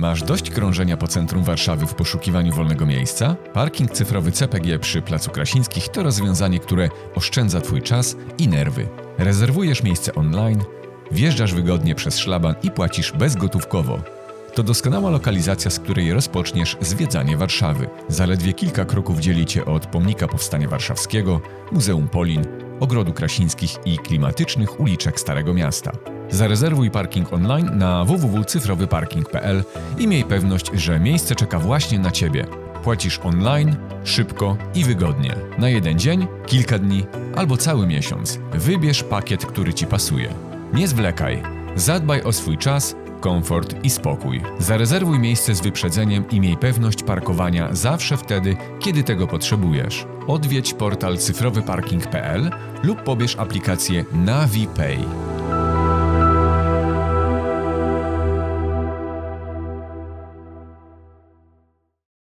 Masz dość krążenia po centrum Warszawy w poszukiwaniu wolnego miejsca? Parking cyfrowy CPG przy Placu Krasińskich to rozwiązanie, które oszczędza Twój czas i nerwy. Rezerwujesz miejsce online, wjeżdżasz wygodnie przez szlaban i płacisz bezgotówkowo. To doskonała lokalizacja, z której rozpoczniesz zwiedzanie Warszawy. Zaledwie kilka kroków dzieli Cię od Pomnika Powstania Warszawskiego, Muzeum Polin, Ogrodu Krasińskich i klimatycznych uliczek Starego Miasta. Zarezerwuj parking online na www.cyfrowyparking.pl i miej pewność, że miejsce czeka właśnie na Ciebie. Płacisz online, szybko i wygodnie. Na jeden dzień, kilka dni albo cały miesiąc. Wybierz pakiet, który Ci pasuje. Nie zwlekaj. Zadbaj o swój czas, komfort i spokój. Zarezerwuj miejsce z wyprzedzeniem i miej pewność parkowania zawsze wtedy, kiedy tego potrzebujesz. Odwiedź portal cyfrowyparking.pl lub pobierz aplikację NaviPay.